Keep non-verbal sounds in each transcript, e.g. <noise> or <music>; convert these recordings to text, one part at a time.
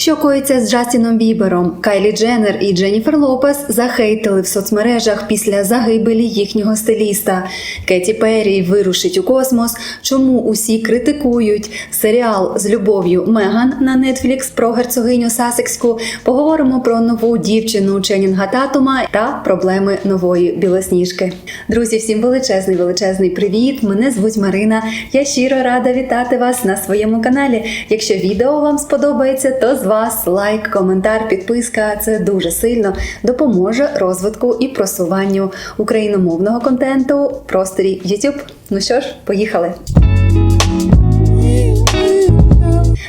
Що коїться з Джастіном Бібером? Кайлі Дженнер і Дженніфер Лопес захейтили в соцмережах після загибелі їхнього стиліста. Кеті Перрі вирушить у космос. Чому усі критикують серіал з любов'ю Меган на Netflix про герцогиню Сасекську? Поговоримо про нову дівчину Ченінга Татума та проблеми нової білосніжки. Друзі, всім величезний величезний привіт! Мене звуть Марина. Я щиро рада вітати вас на своєму каналі. Якщо відео вам сподобається, то з вас лайк, коментар, підписка це дуже сильно допоможе розвитку і просуванню україномовного контенту в просторі YouTube. Ну що ж, поїхали!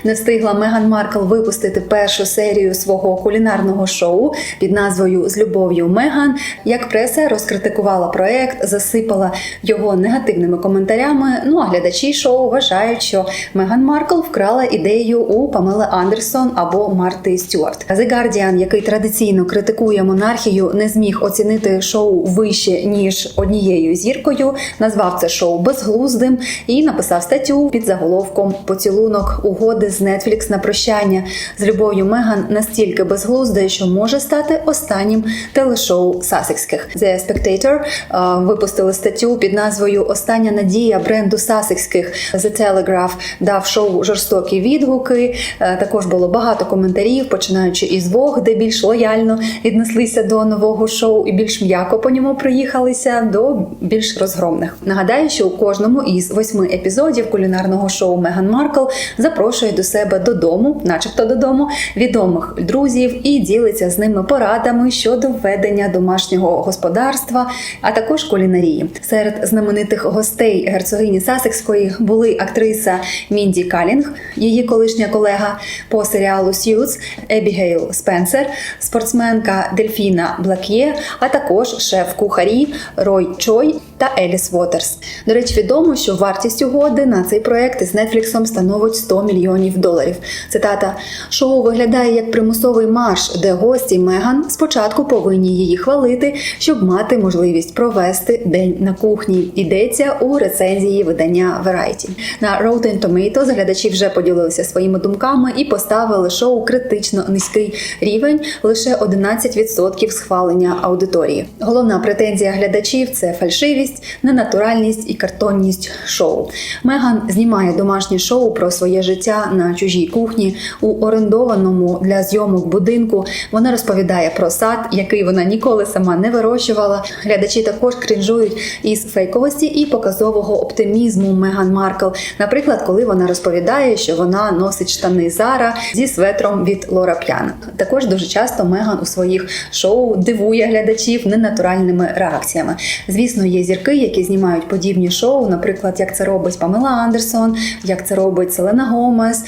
Не встигла Меган Маркл випустити першу серію свого кулінарного шоу під назвою З любов'ю Меган. Як преса розкритикувала проект, засипала його негативними коментарями. Ну а глядачі шоу вважають, що Меган Маркл вкрала ідею у Памели Андерсон або Марти Стюарт. The Guardian, який традиційно критикує монархію, не зміг оцінити шоу вище ніж однією зіркою. Назвав це шоу безглуздим і написав статтю під заголовком Поцілунок угоди з Netflix на прощання з любов'ю Меган настільки безглузде, що може стати останнім телешоу Сасекських. The Spectator е, випустили статтю під назвою Остання надія бренду Сасекських. The Telegraph дав шоу жорстокі відгуки. Е, Також було багато коментарів, починаючи із Vogue, де більш лояльно віднеслися до нового шоу і більш м'яко по ньому проїхалися до більш розгромних. Нагадаю, що у кожному із восьми епізодів кулінарного шоу Меган Маркл запрошує до себе додому, начебто додому, відомих друзів і ділиться з ними порадами щодо ведення домашнього господарства, а також кулінарії. Серед знаменитих гостей герцогині Сасекської були актриса Мінді Калінг, її колишня колега по серіалу Сьюз Ебігейл Спенсер, спортсменка Дельфіна Блак'є, а також шеф-кухарі Рой Чой та Еліс Уотерс. До речі, відомо, що вартість угоди на цей проект із Нетфліксом становить 100 мільйонів доларів. Цитата: шоу виглядає як примусовий марш, де гості Меган спочатку повинні її хвалити, щоб мати можливість провести день на кухні. Йдеться у рецензії видання Variety. На Rotten Tomatoes глядачі вже поділилися своїми думками і поставили шоу критично низький рівень лише 11% схвалення аудиторії. Головна претензія глядачів це фальшивість, ненатуральність і картонність шоу. Меган знімає домашнє шоу про своє життя на чужій кухні у орендованому для зйомок будинку. Вона розповідає про сад, який вона ніколи сама не вирощувала. Глядачі також крінжують із фейковості і показового оптимізму Меган Маркл. Наприклад, коли вона розповідає, що вона носить штани Зара зі светром від Лора П'яна. Також дуже часто Меган у своїх шоу дивує глядачів ненатуральними реакціями. Звісно, є зірки, які знімають подібні шоу, наприклад, як це робить Памела Андерсон, як це робить Селена Гомес.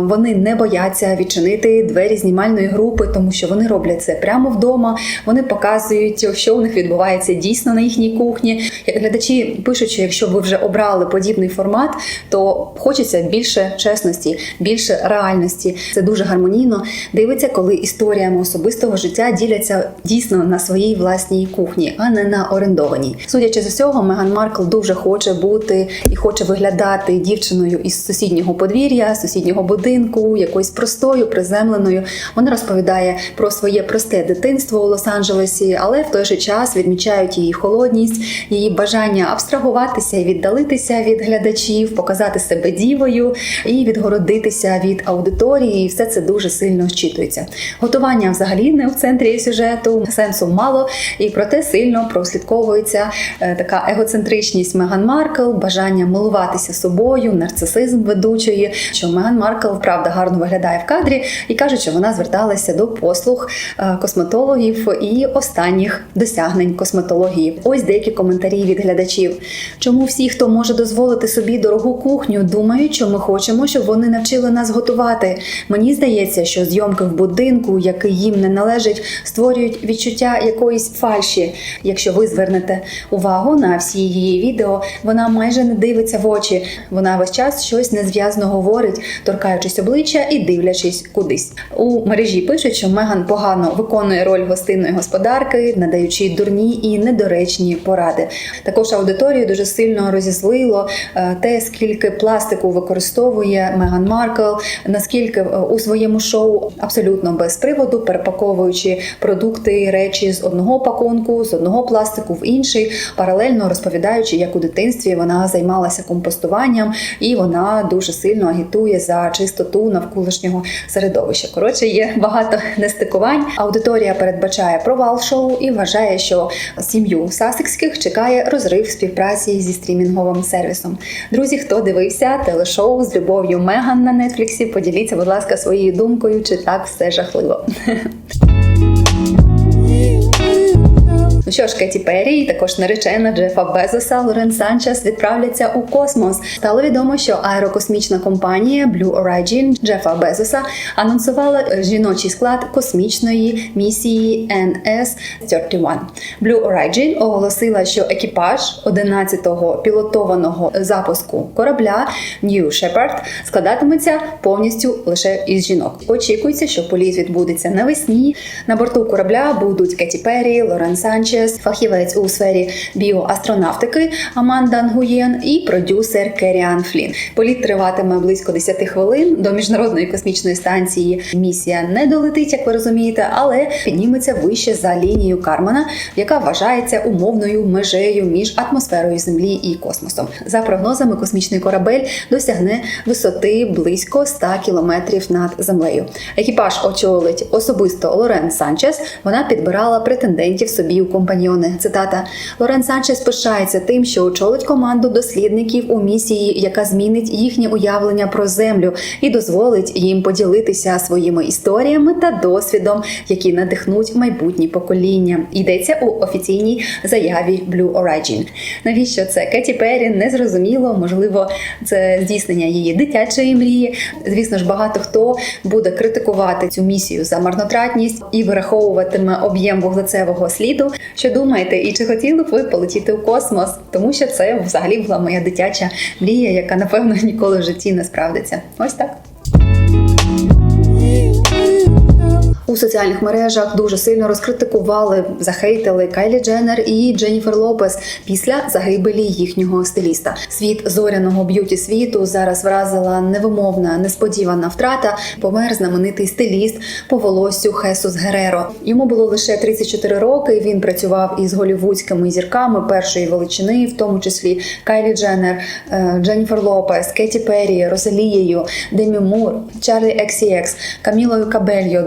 Вони не бояться відчинити двері знімальної групи, тому що вони роблять це прямо вдома. Вони показують, що у них відбувається дійсно на їхній кухні. Глядачі пишуть, що якщо ви вже обрали подібний формат, то хочеться більше чесності, більше реальності. Це дуже гармонійно дивиться, коли історіями особистого життя діляться дійсно на своїй власній кухні, а не на орендованій. Судячи з усього, Меган Маркл дуже хоче бути і хоче виглядати дівчиною із сусіднього подвір'я, сусіднього будинку, якоюсь простою, приземленою. Вона розповідає про своє просте дитинство у Лос-Анджелесі, але в той же час відмічають її холодність, її бажання абстрагуватися і віддалитися від глядачів, показати себе дівою і відгородитися від аудиторії. І все це дуже сильно щитується. Готування взагалі не в центрі сюжету, сенсу мало, і проте сильно прослідковується е, така егоцентричність Меган Маркл, бажання милуватися собою, нарцисизм ведучої, що Меган Маркл правда гарно виглядає в кадрі, і кажуть, що вона зверталася до послуг е, косметологів і останніх досягнень косметології. Ось деякі коментарі від глядачів. Чому всі, хто може дозволити собі дорогу кухню, думають, що ми хочемо, щоб вони навчили нас готувати? Мені здається, що зйомки в будинку, який їм не належить, створюють відчуття якоїсь фальші. Якщо ви звернете увагу увагу на всі її відео. Вона майже не дивиться в очі. Вона весь час щось незв'язно говорить, торкаючись обличчя і дивлячись кудись. У мережі пишуть, що Меган погано виконує роль гостинної господарки, надаючи дурні і недоречні поради. Також аудиторію дуже сильно розізлило е, те, скільки пластику використовує Меган Маркл, наскільки е, у своєму шоу абсолютно без приводу, перепаковуючи продукти речі з одного пакунку, з одного пластику в інший, паралельно розповідаючи, як у дитинстві вона займалася компостуванням, і вона дуже сильно агітує за чистоту навколишнього середовища. Коротше, є багато нестикувань. Аудиторія передбачає провал шоу і вважає, що сім'ю Сасекських чекає розрив співпраці зі стрімінговим сервісом. Друзі, хто дивився телешоу з любов'ю Меган на Нетфліксі, поділіться, будь ласка, своєю думкою, чи так все жахливо. <laughs> Ну що ж, Кеті Перрі, також наречена Джефа Безоса Лорен Санчес відправляться у космос. Стало відомо, що аерокосмічна компанія Blue Origin Джефа Безоса анонсувала жіночий склад космічної місії NS-31. Blue Origin оголосила, що екіпаж 11-го пілотованого запуску корабля New Shepard складатиметься повністю лише із жінок. Очікується, що політ відбудеться навесні. На борту корабля будуть Кеті Перрі, Лорен Санчес, фахівець у сфері біоастронавтики Аманда Нгуєн і продюсер Керіан Флін. Політ триватиме близько 10 хвилин. До міжнародної космічної станції місія не долетить, як ви розумієте, але підніметься вище за лінією Кармана, яка вважається умовною межею між атмосферою Землі і космосом. За прогнозами, космічний корабель досягне висоти близько 100 кілометрів над землею. Екіпаж очолить особисто Лорен Санчес. Вона підбирала претендентів собі у компаньйони. Цитата Лорен Санчес пишається тим, що очолить команду дослідників у місії, яка змінить їхнє уявлення про землю і дозволить їм поділитися своїми історіями та досвідом, які надихнуть майбутні покоління. Йдеться у офіційній заяві Blue Origin. Навіщо це Кеті Перрі? Не зрозуміло. Можливо, це здійснення її дитячої мрії. Звісно ж, багато хто буде критикувати цю місію за марнотратність і вираховуватиме об'єм вуглецевого сліду. Що думаєте, і чи хотіли б ви полетіти у космос? Тому що це взагалі була моя дитяча мрія, яка напевно ніколи в житті не справдиться. Ось так. У соціальних мережах дуже сильно розкритикували, захейтили Кайлі Дженнер і Дженніфер Лопес після загибелі їхнього стиліста. Світ зоряного б'юті світу зараз вразила невимовна, несподівана втрата. Помер знаменитий стиліст по волоссю Хесус Гереро. Йому було лише 34 роки. Він працював із голівудськими зірками першої величини, в тому числі Кайлі Дженнер, е, Дженніфер Лопес, Кеті Перрі, Розалією, Демі Мур, Чарлі XCX, Камілою Кабельо,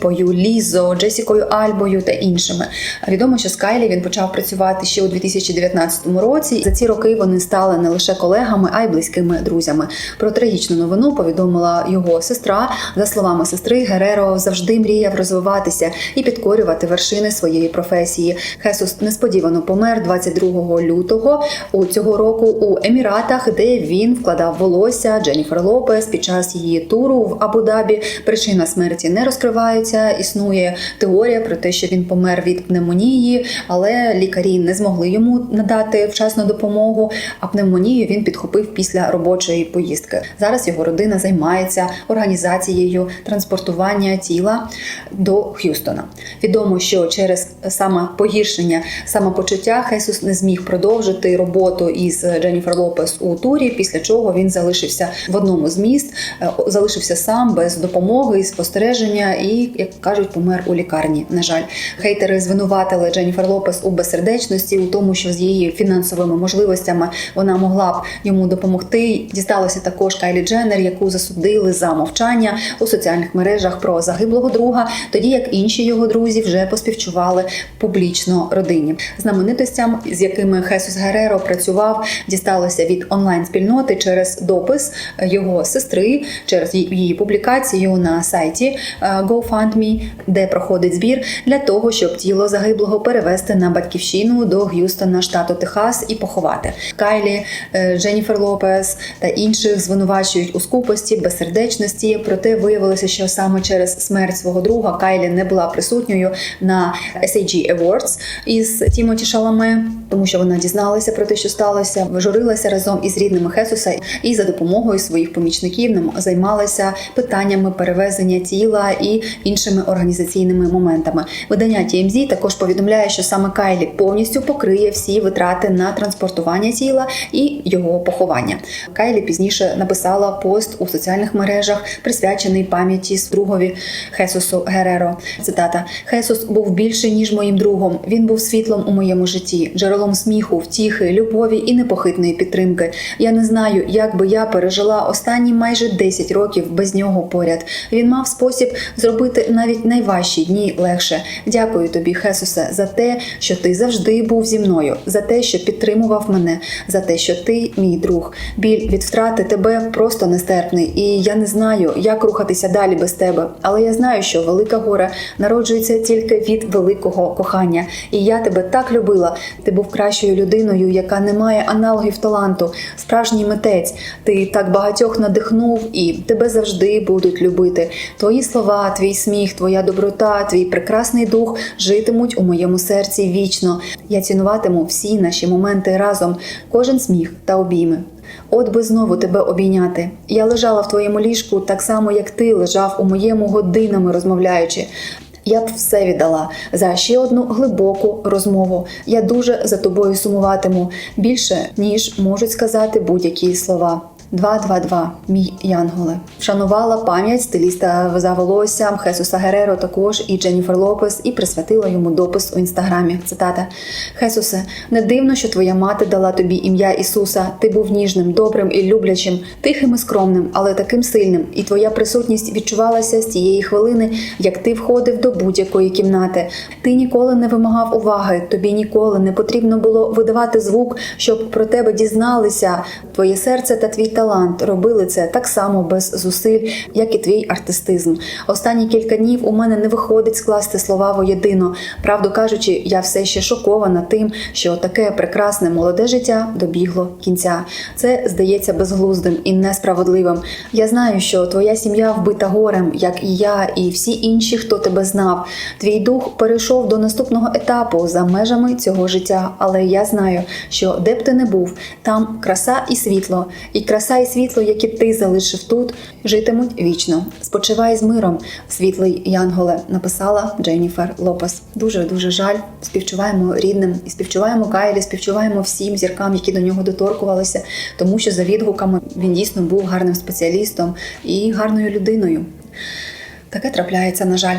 Дуаліпою, Лізо, Джесікою Альбою та іншими. Відомо, що з Кайлі він почав працювати ще у 2019 році. За ці роки вони стали не лише колегами, а й близькими друзями. Про трагічну новину повідомила його сестра. За словами сестри, Гереро завжди мріяв розвиватися і підкорювати вершини своєї професії. Хесус несподівано помер 22 лютого у цього року у Еміратах, де він вкладав волосся Дженніфер Лопес під час її туру в Абу-Дабі. Причина смерті не розкривається. Існує теорія про те, що він помер від пневмонії, але лікарі не змогли йому надати вчасну допомогу. А пневмонію він підхопив після робочої поїздки. Зараз його родина займається організацією транспортування тіла до Х'юстона. Відомо, що через саме погіршення самопочуття Хесус не зміг продовжити роботу із Дженніфер Лопес у турі, після чого він залишився в одному з міст, е, залишився сам без допомоги і спостереження, і як кажуть, помер у лікарні. На жаль, хейтери звинуватили Дженніфер Лопес у безсердечності, у тому, що з її фінансовими можливостями вона могла б йому допомогти. Дісталося також Кайлі Дженнер, яку засудили за мовчання у соціальних мережах про загиблого друга, тоді як інші його друзі вже поспівчували публічно родині. Знаменитостям, з якими Хесус Гереро працював, дісталося від онлайн-спільноти через допис його сестри, через її публікацію на сайті е, GoFundMe армії, де проходить збір для того, щоб тіло загиблого перевезти на батьківщину до Г'юстона, штату Техас, і поховати. Кайлі, е, Дженніфер Лопес та інших звинувачують у скупості, безсердечності. Проте виявилося, що саме через смерть свого друга Кайлі не була присутньою на SAG Awards із Тімоті Шаламе, тому що вона дізналася про те, що сталося, вижурилася разом із рідними Хесуса і за допомогою своїх помічників займалася питаннями перевезення тіла і іншими організаційними моментами. Видання TMZ також повідомляє, що саме Кайлі повністю покриє всі витрати на транспортування тіла і його поховання. Кайлі пізніше написала пост у соціальних мережах, присвячений пам'яті другові Хесусу Гереро. Цитата: Хесус був більше ніж моїм другом. Він був світлом у моєму житті, джерелом сміху, втіхи, любові і непохитної підтримки. Я не знаю, як би я пережила останні майже 10 років без нього поряд. Він мав спосіб зробити навіть найважчі дні легше. Дякую тобі, Хесусе, за те, що ти завжди був зі мною, за те, що підтримував мене, за те, що ти мій друг. Біль від втрати тебе просто нестерпний, і я не знаю, як рухатися далі без тебе. Але я знаю, що велика гора народжується тільки від великого кохання. І я тебе так любила. Ти був кращою людиною, яка не має аналогів таланту, справжній митець. Ти так багатьох надихнув, і тебе завжди будуть любити. Твої слова, твій сміх, твоя доброта, твій прекрасний дух житимуть у моєму серці вічно. Я цінуватиму всі наші моменти разом, кожен сміх та обійми. От би знову тебе обійняти. Я лежала в твоєму ліжку так само, як ти лежав у моєму годинами розмовляючи. Я б все віддала за ще одну глибоку розмову. Я дуже за тобою сумуватиму більше, ніж можуть сказати будь-які слова. 222, мій Янголе. Вшанувала пам'ять стиліста за волоссям Хесуса Гереро також і Дженніфер Лопес і присвятила йому допис у інстаграмі. Цитата: Хесусе, не дивно, що твоя мати дала тобі ім'я Ісуса. Ти був ніжним, добрим і люблячим, тихим і скромним, але таким сильним. І твоя присутність відчувалася з тієї хвилини, як ти входив до будь-якої кімнати. Ти ніколи не вимагав уваги, тобі ніколи не потрібно було видавати звук, щоб про тебе дізналися. Твоє серце та твій талант робили це так само без зусиль, як і твій артистизм. Останні кілька днів у мене не виходить скласти слова воєдино. Правду кажучи, я все ще шокована тим, що таке прекрасне молоде життя добігло кінця. Це здається безглуздим і несправедливим. Я знаю, що твоя сім'я вбита горем, як і я, і всі інші, хто тебе знав. Твій дух перейшов до наступного етапу за межами цього життя. Але я знаю, що де б ти не був, там краса і світло, і краса і світло, які ти залишив тут, житимуть вічно. Спочивай з миром, світлий Янголе, написала Дженніфер Лопес. Дуже дуже жаль. Співчуваємо рідним і співчуваємо Кайлі, співчуваємо всім зіркам, які до нього доторкувалися, тому що за відгуками він дійсно був гарним спеціалістом і гарною людиною. Таке трапляється, на жаль.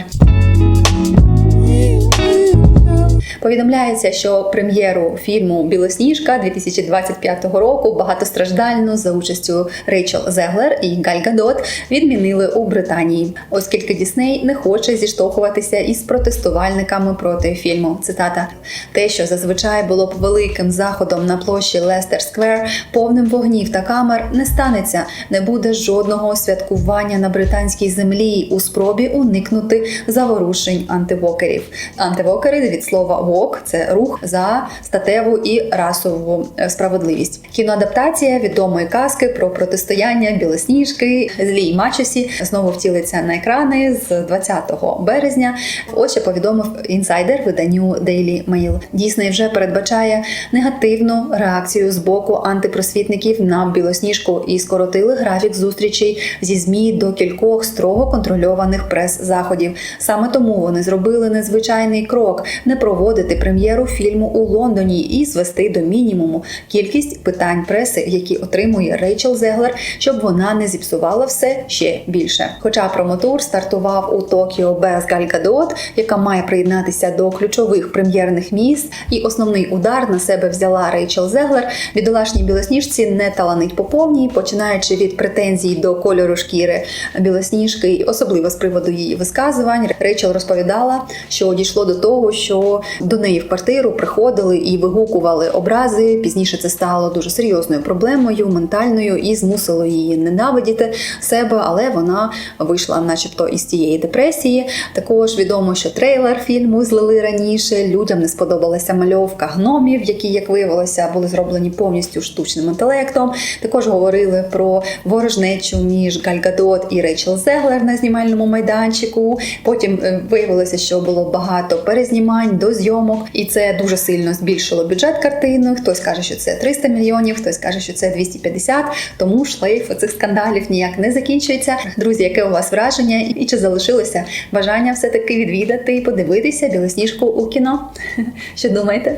Повідомляється, що прем'єру фільму Білосніжка 2025 року багатостраждально за участю Рейчел Зеглер і Галь Гадот відмінили у Британії, оскільки Дісней не хоче зіштовхуватися із протестувальниками проти фільму. Цитата: те, що зазвичай було б великим заходом на площі Лестер Сквер, повним вогнів та камер, не станеться. Не буде жодного святкування на британській землі у спробі уникнути заворушень антивокерів. Антивокери від слова вок це рух за статеву і расову е, справедливість. Кіноадаптація відомої казки про протистояння білосніжки злій мачосі знову втілиться на екрани з 20 березня. Ось повідомив інсайдер виданню Daily Mail. Дійсний вже передбачає негативну реакцію з боку антипросвітників на білосніжку і скоротили графік зустрічей зі змі до кількох строго контрольованих прес-заходів. Саме тому вони зробили незвичайний крок не проводити прем'єру фільму у Лондоні і звести до мінімуму кількість питань преси, які отримує Рейчел Зеглер, щоб вона не зіпсувала все ще більше. Хоча промотур стартував у Токіо без Галь Гадот, яка має приєднатися до ключових прем'єрних міст, і основний удар на себе взяла Рейчел Зеглер. Бідолашній білосніжці не таланить по повній, починаючи від претензій до кольору шкіри білосніжки, особливо з приводу її висказувань. Рейчел розповідала, що дійшло до того, що до неї в квартиру приходили і вигукували образи. Пізніше це стало дуже серйозною проблемою, ментальною, і змусило її ненавидіти себе, але вона вийшла, начебто, із тієї депресії. Також відомо, що трейлер фільму злили раніше. Людям не сподобалася мальовка гномів, які, як виявилося, були зроблені повністю штучним інтелектом. Також говорили про ворожнечу між Галь Гадот і Рейчел Зеглер на знімальному майданчику. Потім е, виявилося, що було багато перезнімань до зйомок, і це дуже сильно збільшило бюджет картини. Хтось каже, що це 300 мільйонів, хтось каже, що це 250, Тому шлейф цих скандалів ніяк не закінчується. Друзі, яке у вас враження? І чи залишилося бажання все таки відвідати і подивитися білосніжку у кіно? <laughs> Що думаєте?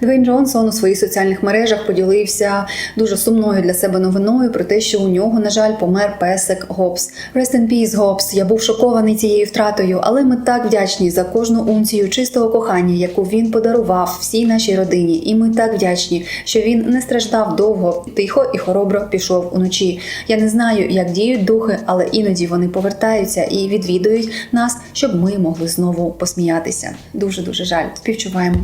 Двейн Джонсон у своїх соціальних мережах поділився дуже сумною для себе новиною про те, що у нього, на жаль, помер песик Гобс. Rest in peace, Гобс. Я був шокований цією втратою, але ми так вдячні за кожну унцію чистого кохання, яку він подарував всій нашій родині. І ми так вдячні, що він не страждав довго, тихо і хоробро пішов уночі. Я не знаю, як діють духи, але іноді вони повертаються і відвідують нас, щоб ми могли знову посміятися. Дуже дуже жаль. Співчуваємо.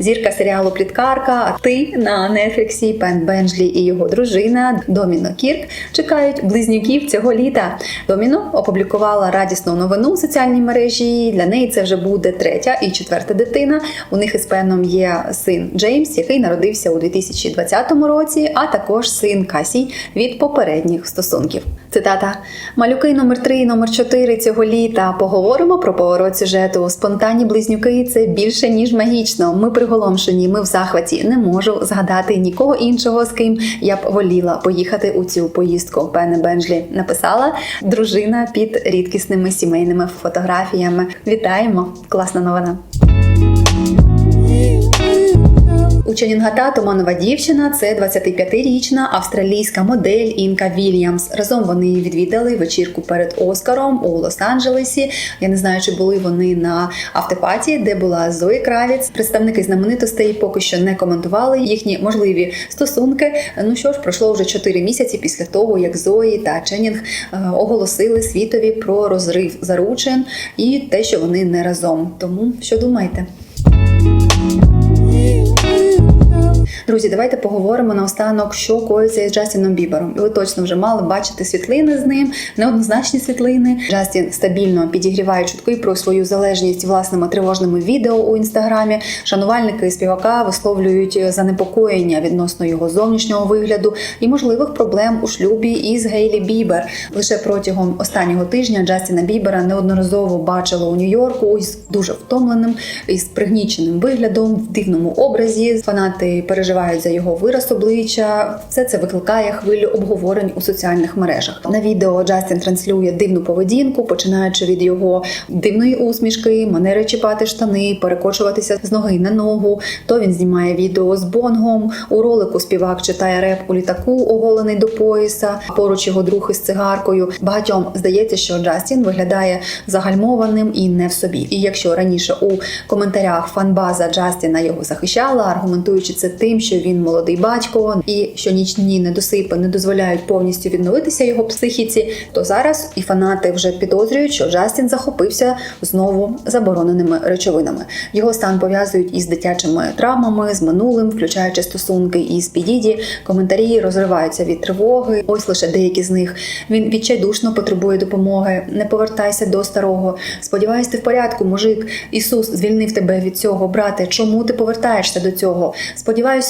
Зірка серіалу Пліткарка, а ти на Нетфліксі Пен Бенджлі і його дружина Доміно Кірк чекають близнюків цього літа. Доміно опублікувала радісну новину у соціальній мережі. Для неї це вже буде третя і четверта дитина. У них із Пеном є син Джеймс, який народився у 2020 році, а також син Касій від попередніх стосунків. Цитата: Малюки номер 3 і номер 4 цього літа. Поговоримо про поворот сюжету. Спонтанні близнюки це більше ніж магічно. Ми приголомшені, ми в захваті. Не можу згадати нікого іншого, з ким я б воліла поїхати у цю поїздку. Пене Бенджлі написала дружина під рідкісними сімейними фотографіями. Вітаємо! Класна новина. У Ченінгата Томанова дівчина це 25-річна австралійська модель Інка Вільямс. Разом вони відвідали вечірку перед Оскаром у Лос-Анджелесі. Я не знаю, чи були вони на автопаті, де була Зої Кравіц. Представники знаменитостей поки що не коментували їхні можливі стосунки. Ну що ж, пройшло вже 4 місяці після того, як Зої та Ченінг е, оголосили світові про розрив заручин і те, що вони не разом. Тому що думаєте? Друзі, давайте поговоримо наостанок, що коїться із Джастіном Бібером. Ви точно вже мали бачити світлини з ним, неоднозначні світлини. Джастін стабільно підігріває чутки про свою залежність власними тривожними відео у інстаграмі. Шанувальники співака висловлюють занепокоєння відносно його зовнішнього вигляду і можливих проблем у шлюбі із Гейлі Бібер. Лише протягом останнього тижня Джастіна Бібера неодноразово бачили у Нью-Йорку із дуже втомленим із пригніченим виглядом в дивному образі. Фанати переживають за його вираз обличчя. Все це викликає хвилю обговорень у соціальних мережах. На відео Джастін транслює дивну поведінку, починаючи від його дивної усмішки, манери чіпати штани, перекочуватися з ноги на ногу. То він знімає відео з бонгом. У ролику співак читає реп у літаку, оголений до пояса. Поруч його друг із цигаркою. Багатьом здається, що Джастін виглядає загальмованим і не в собі. І якщо раніше у коментарях фанбаза Джастіна його захищала, аргументуючи це тим, що він молодий батько, і що нічні недосипи не дозволяють повністю відновитися його психіці, то зараз і фанати вже підозрюють, що Джастін захопився знову забороненими речовинами. Його стан пов'язують із дитячими травмами, з минулим, включаючи стосунки із Підіді. Коментарі розриваються від тривоги. Ось лише деякі з них. Він відчайдушно потребує допомоги. Не повертайся до старого. Сподіваюсь, ти в порядку, мужик. Ісус звільнив тебе від цього, брате. Чому ти повертаєшся до цього?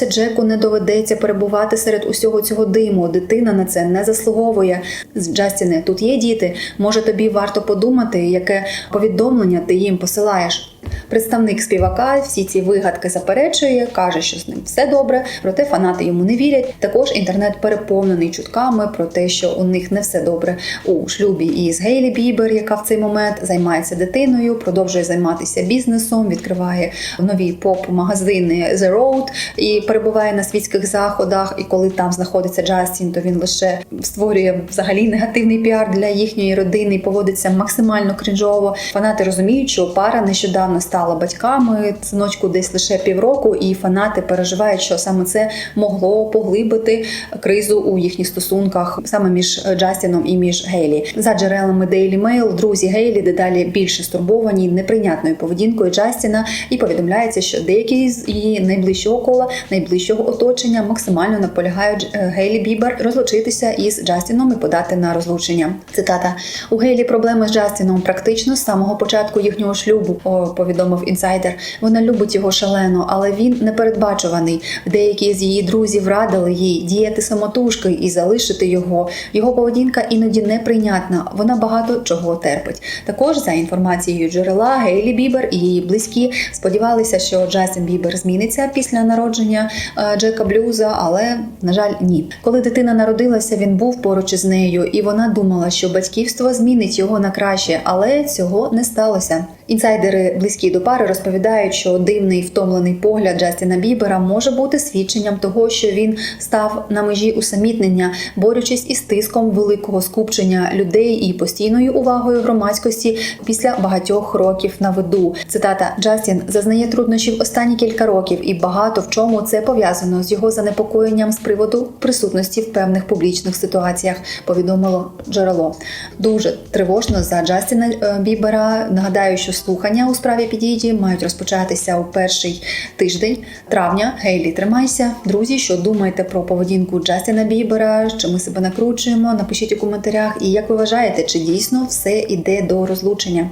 Сподіваюся, Джеку не доведеться перебувати серед усього цього диму. Дитина на це не заслуговує. Джастіне, тут є діти. Може, тобі варто подумати, яке повідомлення ти їм посилаєш. Представник співака всі ці вигадки заперечує, каже, що з ним все добре, проте фанати йому не вірять. Також інтернет переповнений чутками про те, що у них не все добре у шлюбі із Гейлі Бібер, яка в цей момент займається дитиною, продовжує займатися бізнесом, відкриває нові поп-магазини The Road і перебуває на світських заходах. І коли там знаходиться Джастін, то він лише створює взагалі негативний піар для їхньої родини і поводиться максимально крінжово. Фанати розуміють, що пара нещодавно нещодавно стала батьками. Синочку десь лише півроку, і фанати переживають, що саме це могло поглибити кризу у їхніх стосунках саме між Джастіном і між Гейлі. За джерелами Daily Mail, друзі Гейлі дедалі більше стурбовані неприйнятною поведінкою Джастіна, і повідомляється, що деякі з її найближчого кола, найближчого оточення максимально наполягають е, Гейлі Бібер розлучитися із Джастіном і подати на розлучення. Цитата у Гейлі проблеми з Джастіном практично з самого початку їхнього шлюбу, повідомив інсайдер. Вона любить його шалено, але він непередбачуваний. Деякі з її друзів радили їй діяти самотужки і залишити його. Його поведінка іноді неприйнятна. Вона багато чого терпить. Також за інформацією джерела Гейлі Бібер і її близькі сподівалися, що Джастін Бібер зміниться після народження е, Джека Блюза, але на жаль, ні. Коли дитина народилася, він був поруч із нею, і вона думала, що батьківство змінить його на краще, але цього не сталося. Інсайдери близькі до пари розповідають, що дивний втомлений погляд Джастіна Бібера може бути свідченням того, що він став на межі усамітнення, борючись із тиском великого скупчення людей і постійною увагою громадськості після багатьох років на виду. Цитата Джастін зазнає труднощів останні кілька років, і багато в чому це пов'язано з його занепокоєнням з приводу присутності в певних публічних ситуаціях. Повідомило джерело. Дуже тривожно за Джастіна е, Бібера. Нагадаю, що слухання у справі підійді мають розпочатися у перший тиждень травня. Гейлі, тримайся, друзі. Що думаєте про поведінку Джастіна Бібера? Чи ми себе накручуємо? Напишіть у коментарях. І як ви вважаєте, чи дійсно все йде до розлучення?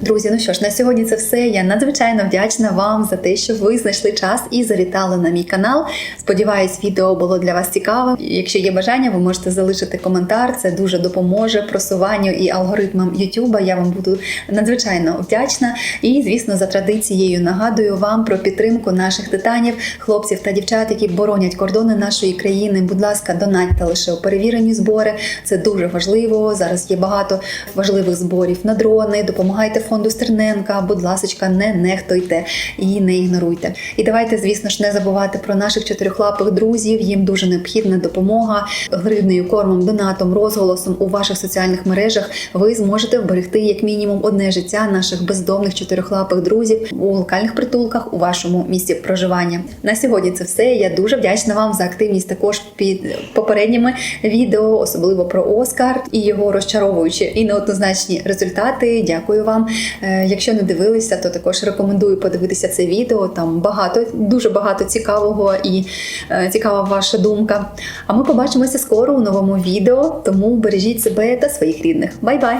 Друзі, ну що ж, на сьогодні це все. Я надзвичайно вдячна вам за те, що ви знайшли час і завітали на мій канал. Сподіваюсь, відео було для вас цікавим. Якщо є бажання, ви можете залишити коментар. Це дуже допоможе просуванню і алгоритмам YouTube. Я вам буду надзвичайно вдячна. І, звісно, за традицією нагадую вам про підтримку наших титанів, хлопців та дівчат, які боронять кордони нашої країни. Будь ласка, донатьте лише у перевірені збори. Це дуже важливо. Зараз є багато важливих зборів на дрони. Допомагайте фонду Стерненка. Будь ласочка, не нехтуйте і не ігноруйте. І давайте, звісно ж, не забувати про наших чотирьохлапих друзів. Їм дуже необхідна допомога гривнею, кормом, донатом, розголосом у ваших соціальних мережах. Ви зможете вберегти як мінімум одне життя наших бездомних чотирьохлапих друзів у локальних притулках у вашому місці проживання. На сьогодні це все. Я дуже вдячна вам за активність також під попередніми відео, особливо про Оскар і його розчаровуючі і неоднозначні результати. Дякую вам. Е, Якщо не дивилися, то також рекомендую подивитися це відео. Там багато, дуже багато цікавого і е, цікава ваша думка. А ми побачимося скоро у новому відео. Тому бережіть себе та своїх рідних. Бай-бай!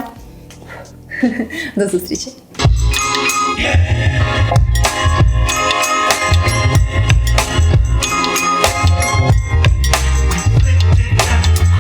<laughs> До зустрічі!